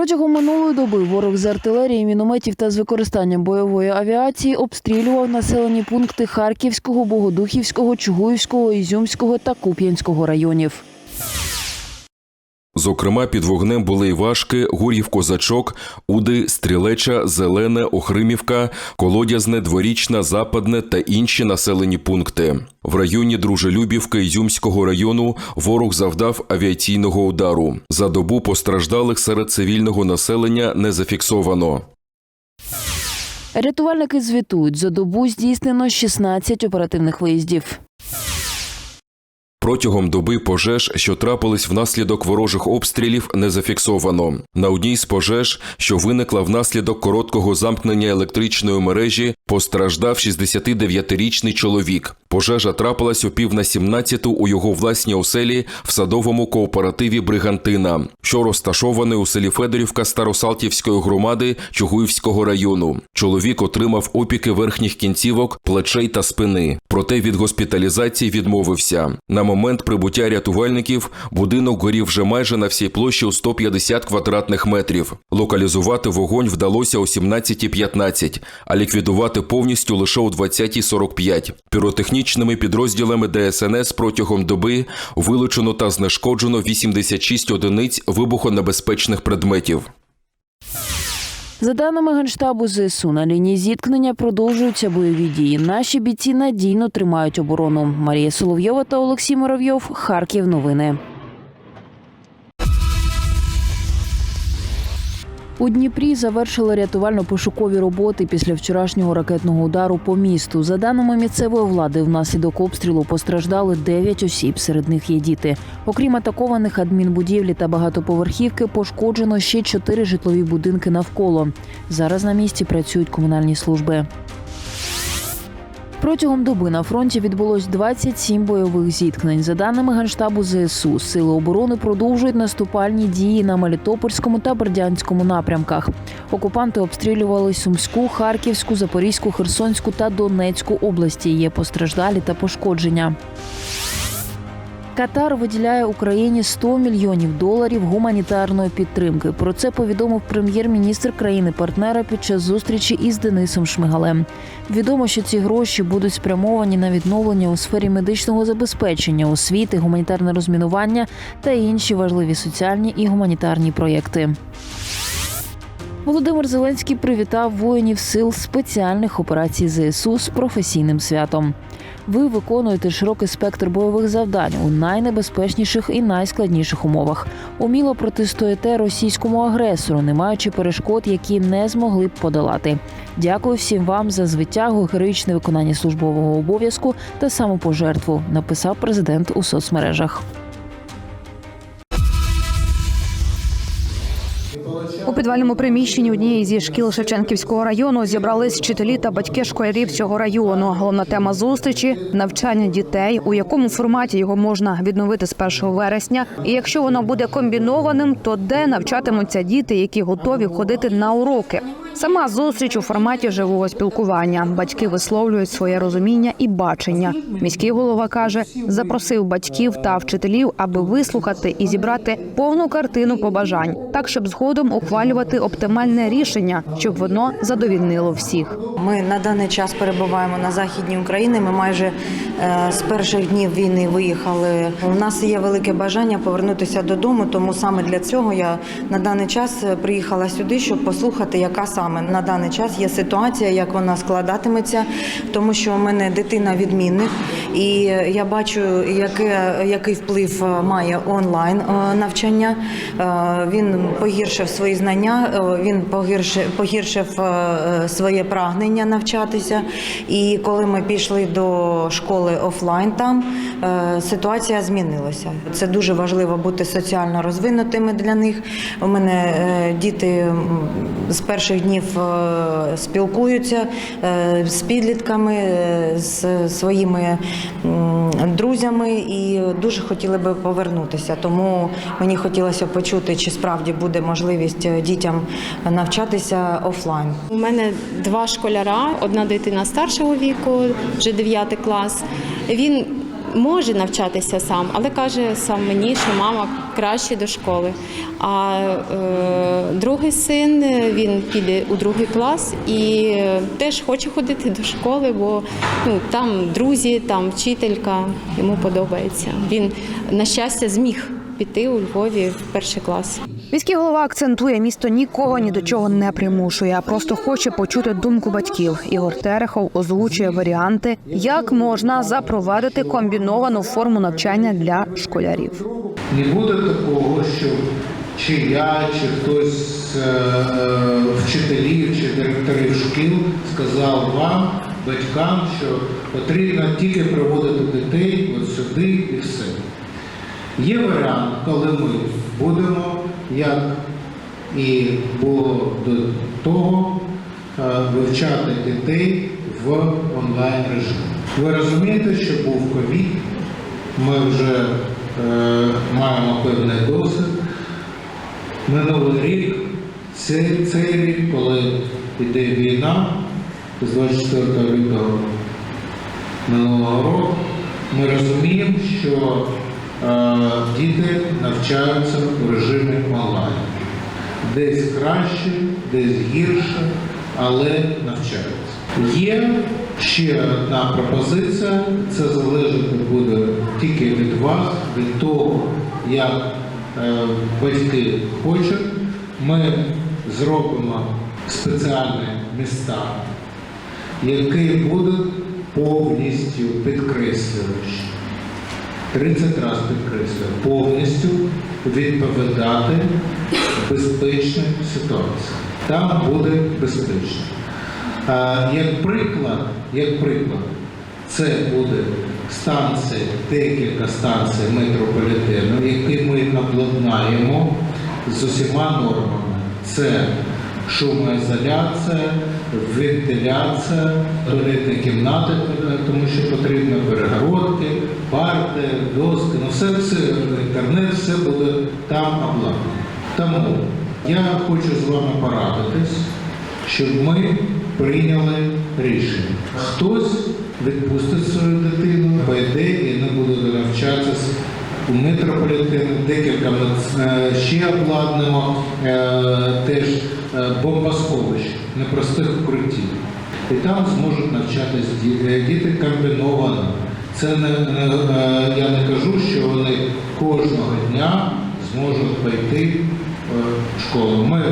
Протягом минулої доби ворог з артилерії, мінометів та з використанням бойової авіації обстрілював населені пункти Харківського, Богодухівського, Чугуївського, Ізюмського та Куп'янського районів. Зокрема, під вогнем були Івашки, Гур'їв Козачок, Уди, Стрілеча, Зелене, Охримівка, Колодязне, Дворічна, Западне та інші населені пункти. В районі Дружелюбівки Ізюмського району ворог завдав авіаційного удару. За добу постраждалих серед цивільного населення не зафіксовано. Рятувальники звітують, за добу здійснено 16 оперативних виїздів. Протягом доби пожеж, що трапились внаслідок ворожих обстрілів, не зафіксовано. На одній з пожеж, що виникла внаслідок короткого замкнення електричної мережі, постраждав 69-річний чоловік. Пожежа трапилась о пів на 17 у його власній оселі в садовому кооперативі Бригантина, що розташований у селі Федорівка Старосалтівської громади Чугуївського району. Чоловік отримав опіки верхніх кінцівок, плечей та спини. Проте від госпіталізації відмовився. На момент прибуття рятувальників будинок горів вже майже на всій площі у 150 квадратних метрів. Локалізувати вогонь вдалося о 17.15, а ліквідувати повністю лише о 20.45. Піротехнічними підрозділами ДСНС протягом доби вилучено та знешкоджено 86 одиниць вибухонебезпечних предметів. За даними Генштабу ЗСУ, на лінії зіткнення продовжуються бойові дії. Наші бійці надійно тримають оборону. Марія Соловйова та Олексій Моровйов. Харків. Новини. У Дніпрі завершили рятувально-пошукові роботи після вчорашнього ракетного удару по місту. За даними місцевої влади, внаслідок обстрілу постраждали 9 осіб. Серед них є діти. Окрім атакованих адмінбудівлі та багатоповерхівки, пошкоджено ще чотири житлові будинки навколо. Зараз на місці працюють комунальні служби. Протягом доби на фронті відбулось 27 бойових зіткнень. За даними Генштабу ЗСУ, сили оборони продовжують наступальні дії на Мелітопольському та Бердянському напрямках. Окупанти обстрілювали Сумську, Харківську, Запорізьку, Херсонську та Донецьку області. Є постраждалі та пошкодження. Катар виділяє Україні 100 мільйонів доларів гуманітарної підтримки. Про це повідомив прем'єр-міністр країни-партнера під час зустрічі із Денисом Шмигалем. Відомо, що ці гроші будуть спрямовані на відновлення у сфері медичного забезпечення, освіти, гуманітарне розмінування та інші важливі соціальні і гуманітарні проєкти. Володимир Зеленський привітав воїнів сил спеціальних операцій ЗСУ з професійним святом. Ви виконуєте широкий спектр бойових завдань у найнебезпечніших і найскладніших умовах. Уміло протистоїте російському агресору, не маючи перешкод, які не змогли б подолати. Дякую всім вам за звитягу, героїчне виконання службового обов'язку та самопожертву. Написав президент у соцмережах. Підвальному приміщенні однієї зі шкіл Шевченківського району зібрались вчителі та батьки школярів цього району. Головна тема зустрічі навчання дітей, у якому форматі його можна відновити з 1 вересня. І якщо воно буде комбінованим, то де навчатимуться діти, які готові ходити на уроки? Сама зустріч у форматі живого спілкування. Батьки висловлюють своє розуміння і бачення. Міський голова каже, запросив батьків та вчителів, аби вислухати і зібрати повну картину побажань, так щоб згодом ухвалювати оптимальне рішення, щоб воно задовільнило всіх. Ми на даний час перебуваємо на західній Україні. Ми майже е, з перших днів війни виїхали. У нас є велике бажання повернутися додому, тому саме для цього я на даний час е, приїхала сюди, щоб послухати, яка саме на даний час є ситуація, як вона складатиметься, тому що у мене дитина відмінник, і я бачу, яке, який вплив е, має онлайн е, навчання. Е, Він погіршив свої знання, е, він погіршив, погіршив е, своє прагнення навчатися. І коли ми пішли до школи офлайн, там е, ситуація змінилася. Це дуже важливо бути соціально розвинутими для них. У мене е, діти з перших днів е, спілкуються е, з підлітками, е, з своїми друзями і дуже хотіли би повернутися. Тому мені хотілося почути, чи справді буде можливість е, дітям навчатися офлайн. У мене два школяра, одна дитина старшого віку, вже 9 клас. Він може навчатися сам, але каже сам мені, що мама краще до школи. А е, другий син він піде у другий клас і теж хоче ходити до школи, бо ну, там друзі, там вчителька, йому подобається. Він, на щастя, зміг піти у Львові в перший клас. Міський голова акцентує, місто нікого ні до чого не примушує, а просто хоче почути думку батьків. Ігор Терехов озвучує варіанти, як можна запровадити комбіновану форму навчання для школярів. Не буде такого, що чи я, чи хтось з е, вчителів чи директорів шкіл сказав вам, батькам, що потрібно тільки приводити дітей от сюди і все. Є варіант, коли ми будемо, як і було до того, е, вивчати дітей в онлайн режимі. Ви розумієте, що був ковід, ми вже е, маємо певний досвід. Минулий рік, цей, цей рік, коли йде війна з 24 лютого минулого року, ми розуміємо, що діти навчаються в режимі онлайн. Десь краще, десь гірше, але навчаються. Є ще одна пропозиція, це залежати буде тільки від вас, від того, як е, батьки хочуть. Ми зробимо спеціальні міста, які будуть повністю підкреслюючи. 30 разів підкреслюю, повністю відповідати безпечній ситуації. Там буде безпечно. Як приклад, як приклад, це буде станція, декілька станцій метрополітену, які ми обладнаємо з усіма нормами. Це шумоізоляція, вентиляція, туалетні кімнати, тому що потрібно перегородки, парти, доски, ну все, все, інтернет, все буде там обладнано. Тому я хочу з вами порадитись, щоб ми прийняли рішення. Хтось відпустить свою дитину, пойде і не буде навчатися у метрополітені, декілька е, ще обладнано е, теж е, бомбосховищ, непростих укриттів. І там зможуть навчатись діти, діти комбіновано. Це не, я не кажу, що вони кожного дня зможуть пойти в школу. Ми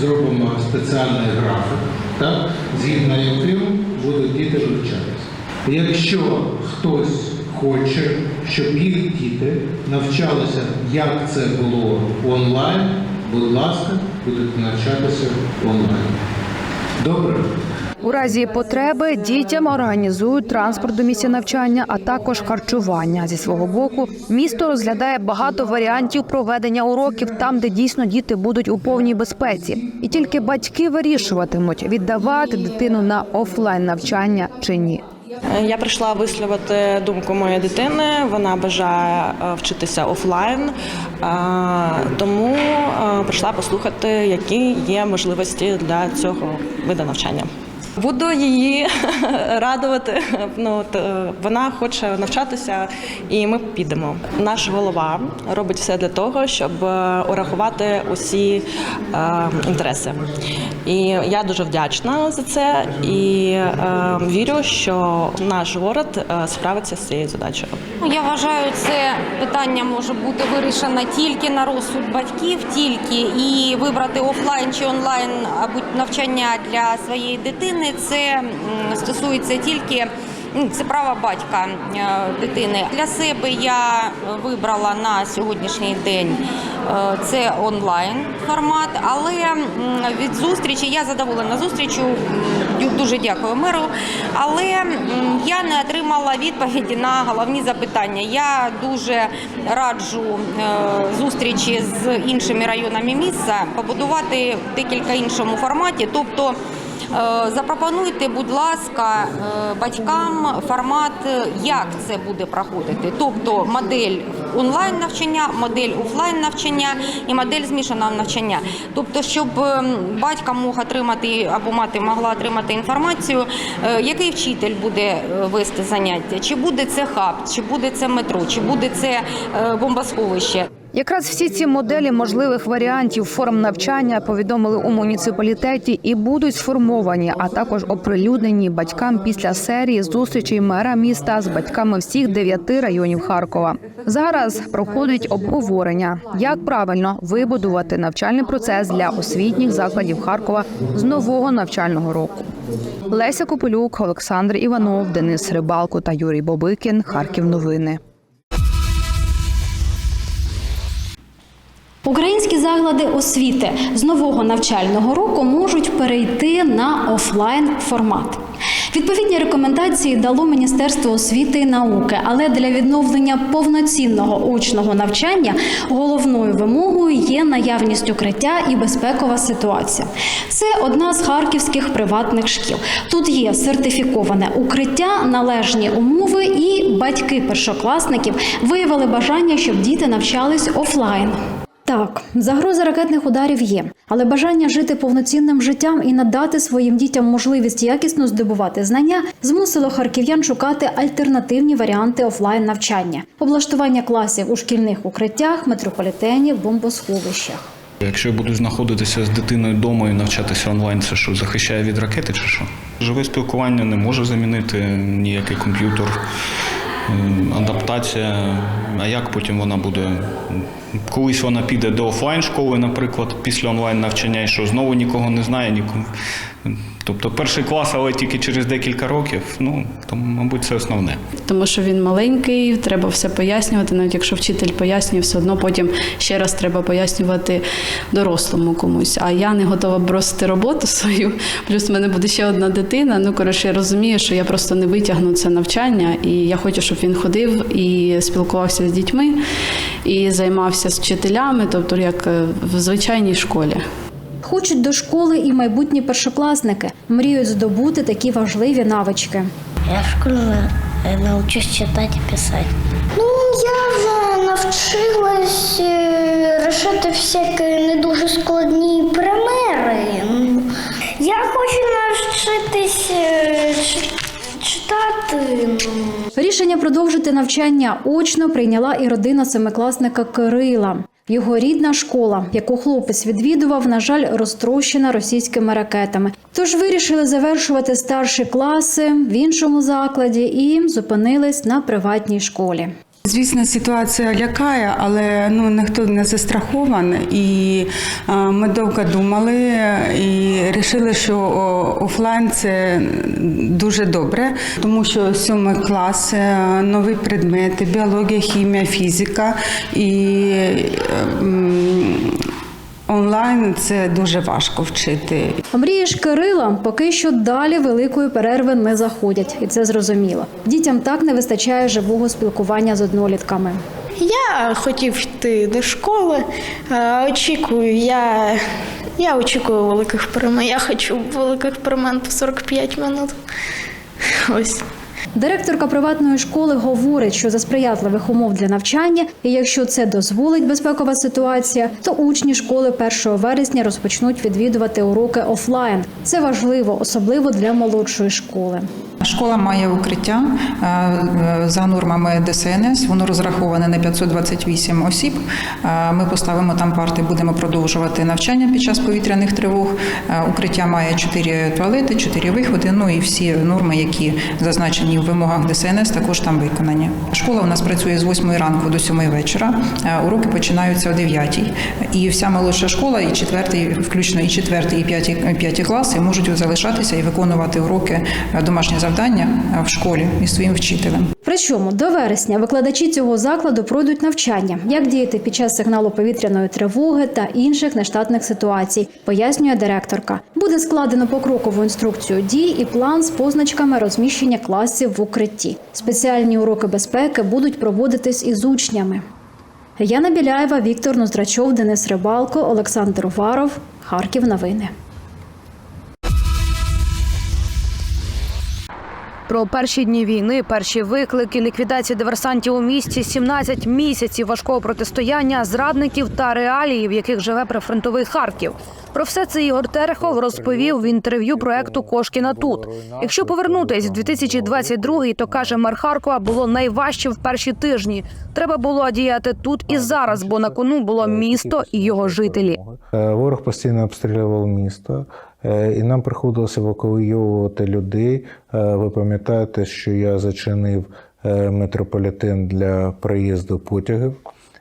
зробимо спеціальний графік, так, згідно яким будуть діти вивчатися. Якщо хтось хоче, щоб їх діти навчалися, як це було онлайн, будь ласка, будуть навчатися онлайн. Добре? У разі потреби дітям організують транспорт до місця навчання, а також харчування. Зі свого боку, місто розглядає багато варіантів проведення уроків там, де дійсно діти будуть у повній безпеці, і тільки батьки вирішуватимуть, віддавати дитину на офлайн навчання чи ні. Я прийшла висловити думку моєї дитини. Вона бажає е, вчитися офлайн, е, тому е, прийшла послухати, які є можливості для цього виду навчання. Буду її радувати. Ну от, е, вона хоче навчатися, і ми підемо. Наш голова робить все для того, щоб е, урахувати усі е, інтереси. І я дуже вдячна за це і е, вірю, що наш город е, справиться з цією задачею. Я вважаю, це питання може бути вирішено тільки на розсуд батьків, тільки і вибрати офлайн чи онлайн навчання для своєї дитини. Це стосується тільки. Це право батька е, дитини. Для себе я вибрала на сьогоднішній день е, це онлайн формат, але від зустрічі я задоволена зустрічю. Дуже дякую меру. Але я не отримала відповіді на головні запитання. Я дуже раджу е, зустрічі з іншими районами міста побудувати в декілька іншому форматі, тобто Запропонуйте, будь ласка, е, батькам формат, е, як це буде проходити. Тобто модель онлайн навчання, модель офлайн навчання і модель змішаного навчання. Тобто, щоб батько мог отримати або мати могла отримати інформацію, е, який вчитель буде е, вести заняття, чи буде це хаб, чи буде це метро, чи буде це е, бомбосховище. Якраз всі ці моделі можливих варіантів форм навчання повідомили у муніципалітеті і будуть сформовані, а також оприлюднені батькам після серії зустрічей мера міста з батьками всіх дев'яти районів Харкова. Зараз проходить обговорення, як правильно вибудувати навчальний процес для освітніх закладів Харкова з нового навчального року. Леся Копилюк, Олександр Іванов, Денис Рибалко та Юрій Бобикін. Харків новини. Українські заклади освіти з нового навчального року можуть перейти на офлайн формат. Відповідні рекомендації дало Міністерство освіти і науки, але для відновлення повноцінного очного навчання головною вимогою є наявність укриття і безпекова ситуація. Це одна з харківських приватних шкіл. Тут є сертифіковане укриття, належні умови, і батьки першокласників виявили бажання, щоб діти навчались офлайн. Так, загроза ракетних ударів є, але бажання жити повноцінним життям і надати своїм дітям можливість якісно здобувати знання змусило харків'ян шукати альтернативні варіанти офлайн навчання, облаштування класів у шкільних укриттях, метрополітені, бомбосховищах. Якщо я буду знаходитися з дитиною вдома і навчатися онлайн, це що захищає від ракети чи що? Живе спілкування не може замінити ніякий комп'ютер, адаптація. А як потім вона буде? Колись вона піде до офлайн школи, наприклад, після онлайн навчання, і що знову нікого не знає, нікому. Тобто перший клас, але тільки через декілька років. Ну, то, мабуть, це основне. тому що він маленький, треба все пояснювати. Навіть якщо вчитель пояснює, все одно потім ще раз треба пояснювати дорослому комусь. А я не готова бросити роботу свою. Плюс в мене буде ще одна дитина. Ну коротше, я розумію, що я просто не витягну це навчання, і я хочу, щоб він ходив і спілкувався з дітьми, і займався з вчителями, тобто як е, в звичайній школі. Хочуть до школи і майбутні першокласники мріють здобути такі важливі навички. Я в школі е, научусь читати і писати. Ну, я вже навчилась е, рішати всякі не дуже складні примери. Я хочу навчитись е, читати. ну. Рішення продовжити навчання очно прийняла і родина семикласника Кирила. Його рідна школа, яку хлопець відвідував, на жаль, розтрощена російськими ракетами. Тож вирішили завершувати старші класи в іншому закладі і зупинились на приватній школі. Звісно, ситуація лякає, але ну ніхто не застрахований. І е, ми довго думали і вирішили, що офлайн це дуже добре, тому що сьомий клас, е, нові предмети, біологія, хімія, фізика і е, м, онлайн це дуже важко вчити. Мрії ж Кирила поки що далі великої перерви не заходять, і це зрозуміло. Дітям так не вистачає живого спілкування з однолітками. Я хотів йти до школи. Очікую, я, я очікую великих перемен. Я хочу великих перемен по 45 минут. Ось. Директорка приватної школи говорить, що за сприятливих умов для навчання, і якщо це дозволить безпекова ситуація, то учні школи 1 вересня розпочнуть відвідувати уроки офлайн. Це важливо, особливо для молодшої школи. Школа має укриття е, е, за нормами ДСНС. Воно розраховане на 528 осіб. Е, Ми поставимо там парти, будемо продовжувати навчання під час повітряних тривог. Укриття має 4 туалети, 4 виходи. Ну і всі норми, які зазначені в вимогах ДСНС, також там виконані. Школа у нас працює з 8 ранку до 7 вечора. Уроки починаються о 9. І вся молодша школа, і четвертий, включно і четвертий, і п'ятий, п'яті класи можуть залишатися і виконувати уроки домашні завдання в школі із своїм вчителем. Причому до вересня викладачі цього закладу пройдуть навчання, як діяти під час сигналу повітряної тривоги та інших нештатних ситуацій, пояснює директорка. Буде складено покрокову інструкцію дій і план з позначками розміщення класів в укритті. Спеціальні уроки безпеки будуть проводитись із учнями. Яна Біляєва, Віктор Ноздрачов, Денис Рибалко, Олександр Уваров. Харків. Новини. Про перші дні війни, перші виклики, ліквідацію диверсантів у місті, 17 місяців важкого протистояння, зрадників та реалії, в яких живе прифронтовий Харків. Про все це Ігор Терехов розповів в інтерв'ю проекту Кошкіна тут. Якщо повернутись в 2022, то каже мер Харкова, було найважче в перші тижні. Треба було діяти тут і зараз, бо на кону було місто і його жителі. Е, Ворог постійно обстрілював місто, і нам приходилося евакуйовувати людей. Е, Ви пам'ятаєте, що я зачинив е, метрополітен для проїзду потягів.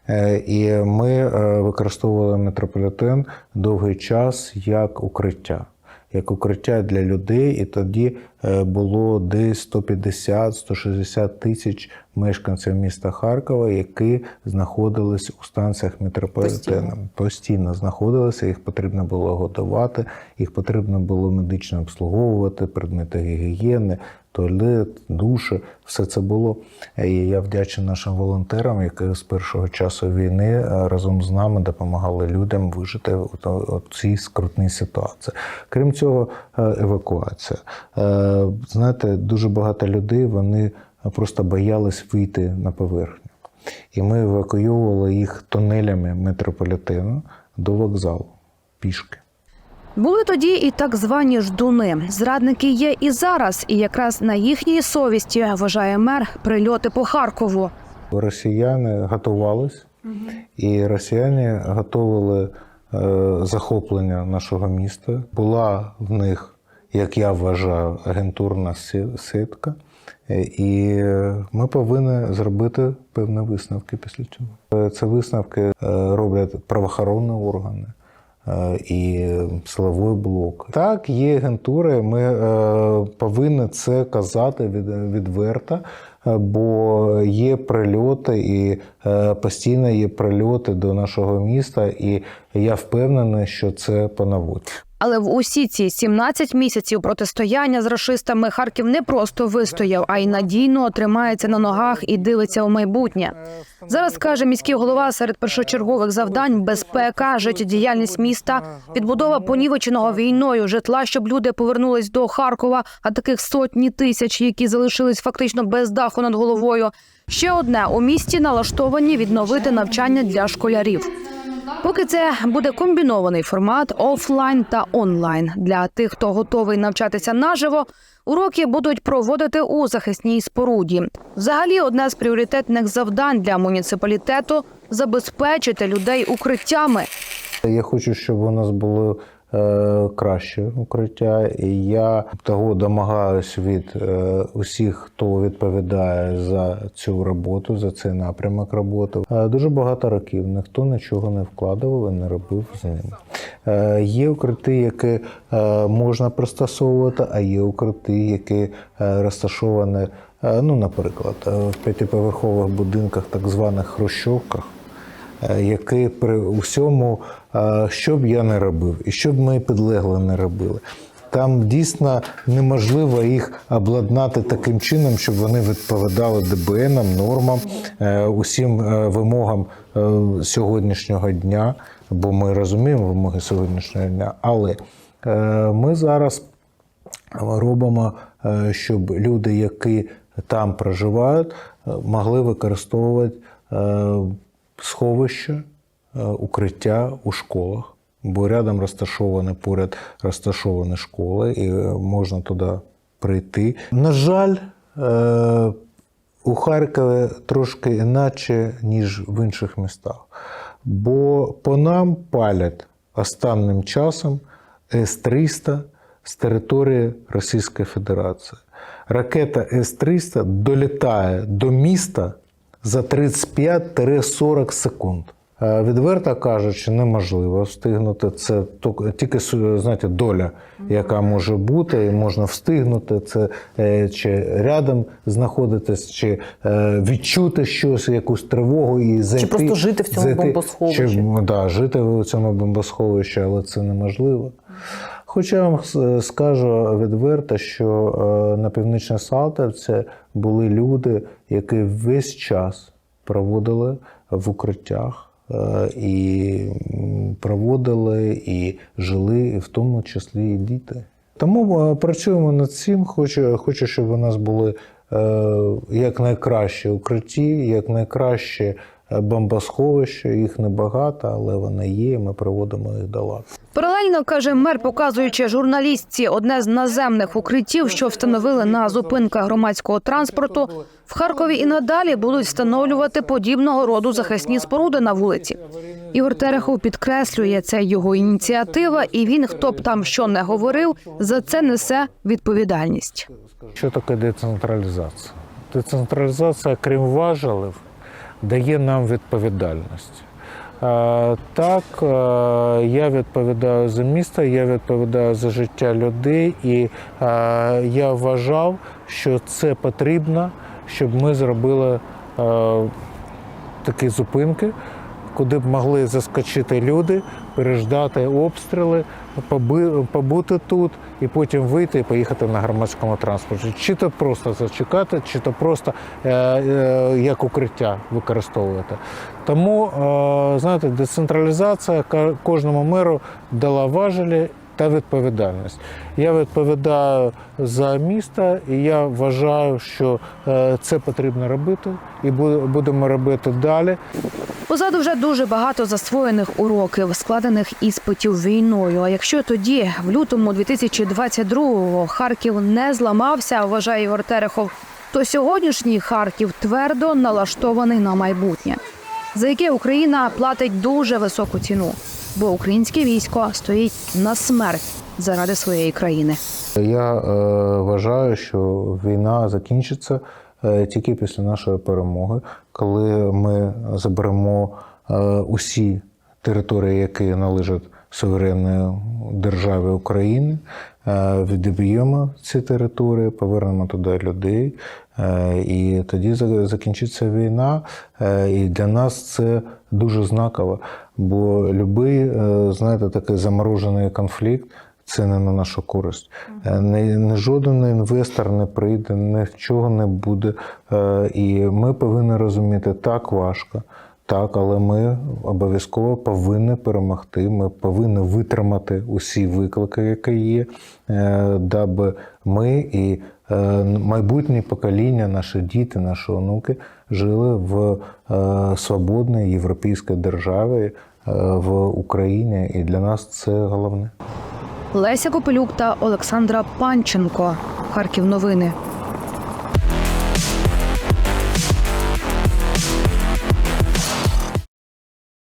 Е, І ми е, використовували метрополітен довгий час як укриття. Як укриття для людей, і тоді е, було десь 150-160 тисяч мешканців міста Харкова, які знаходились у станціях метрополітену. Постійно знаходилися, їх потрібно було годувати, їх потрібно було медично обслуговувати, предмети гігієни, туалет, душі. Все це було. І я вдячний нашим волонтерам, які з першого часу війни е, разом з нами допомагали людям вижити у цій скрутній ситуації. Крім цього, е, евакуація. Знаєте, дуже багато людей вони просто боялись вийти на поверхню. І ми евакуювали їх тунелями метрополітену до вокзалу пішки. Були тоді і так звані ждуни. Зрадники є і зараз, і якраз на їхній совісті вважає мер прильоти по Харкову. Росіяни готувались, і росіяни готували е, захоплення нашого міста. Була в них, як я вважаю, агентурна. Е, І ми повинні зробити певні висновки після цього. Це висновки е, роблять правоохоронні органи е, і силовий блок. Так, є агентури. Ми е, повинні це казати від, відверто, бо є прильоти, і постійно є прильоти до нашого міста, і я впевнений, що це поновуть. Але в усі ці 17 місяців протистояння з рашистами Харків не просто вистояв, а й надійно тримається на ногах і дивиться у майбутнє. Зараз каже міський голова серед першочергових завдань безпека, життєдіяльність міста, відбудова понівеченого війною житла, щоб люди повернулись до Харкова, а таких сотні тисяч, які залишились фактично без даху над головою. Ще одне у місті налаштовані відновити навчання для школярів. Поки це буде комбінований формат офлайн та онлайн. Для тих, хто готовий навчатися наживо, уроки будуть проводити у захисній споруді. Взагалі, одне з пріоритетних завдань для муніципалітету забезпечити людей укриттями. Я хочу, щоб у нас було краще укриття, і я того домагаюсь від е, усіх, хто відповідає за цю роботу, за цей напрямок роботи. Е, дуже багато років ніхто нічого не вкладував і не робив з ним. Е, є укрити, які е, можна пристосовувати, а є укрити, які е, розташовані, е, ну, наприклад, е, в п'ятиповерхових будинках, так званих хрущовках е, який при усьому, е, що б я не робив, і що б мої підлегли не робили. Там дійсно неможливо їх обладнати таким чином, щоб вони відповідали ДБНам, нормам, е, усім е, вимогам е, сьогоднішнього дня, бо ми розуміємо вимоги сьогоднішнього дня. Але ми зараз робимо, щоб люди, які там проживають, могли використовувати сховища, укриття у школах, бо рядом розташовані поряд розташовані школи, і е, можна туди прийти. На жаль, е, у Харкові трошки іначе, ніж в інших містах. Бо по нам палять останнім часом С-300 з території Російської Федерації. Ракета С-300 долітає до міста за 35-40 секунд. Е, Відверто кажучи, неможливо встигнути. Це тільки- знаєте, доля, яка може бути, і можна встигнути це е, чи рядом знаходитись, чи е, відчути щось, якусь тривогу і зайти. просто жити в цьому бомбосховищі. Чи, да, жити в цьому бомбосховищі, але це неможливо. Хоча я вам скажу відверто, що на північній Салтівці були люди, які весь час проводили в укриттях. Е, І проводили, і жили, і в тому числі і діти. Тому е, працюємо над цим. Хочу, хочу щоб у нас були як якнайкращі укритті, якнайкраще найкраще бомбосховища. Їх небагато, але вони є. Ми проводимо їх до ладу. Паралельно каже мер, показуючи журналістці одне з наземних укриттів, що встановили на зупинках громадського транспорту. В Харкові і надалі будуть встановлювати подібного роду захисні споруди на вулиці. Ігор Терехов підкреслює, це його ініціатива, і він, хто б там що не говорив, за це несе відповідальність. Що таке децентралізація? Децентралізація, крім важелів, дає нам відповідальність. Е, Так, е, я відповідаю за місто, я відповідаю за життя людей, і е, я вважав, що це потрібно, щоб ми зробили такі зупинки, куди б могли заскочити люди, переждати обстріли, побути тут і потім вийти і поїхати на громадському транспорті. Чи то просто зачекати, чи то просто е, е, як укриття використовувати. Тому, е, знаєте, децентралізація кожному меру дала важелі та відповідальність. Я відповідаю за місто, і я вважаю, що е, це потрібно робити, і будемо робити далі. Позаду вже дуже багато засвоєних уроків, складених іспитів війною. А якщо тоді, в лютому 2022-го, Харків не зламався, вважає Ігор Терехов, то сьогоднішній Харків твердо налаштований на майбутнє, за яке Україна платить дуже високу ціну, бо українське військо стоїть на смерть заради своєї країни. Я е, вважаю, що війна закінчиться е, тільки після нашої перемоги, коли ми заберемо е, усі території, які належать суверенній державі України, е, відіб'ємо ці території, повернемо туди людей, е, і тоді закінчиться війна. І для нас це дуже знаково, бо будь-який, е, знаєте, такий заморожений конфлікт. Це не на нашу користь. Е, Не, не жоден інвестор не прийде, нічого не буде. Е, І ми повинні розуміти, так важко, так, але ми обов'язково повинні перемогти. Ми повинні витримати усі виклики, які є, даби ми і майбутнє покоління, наші діти, наші онуки жили в свободній європейській державі, в Україні. І для нас це головне. Леся Копилюк та Олександра Панченко. Харків новини.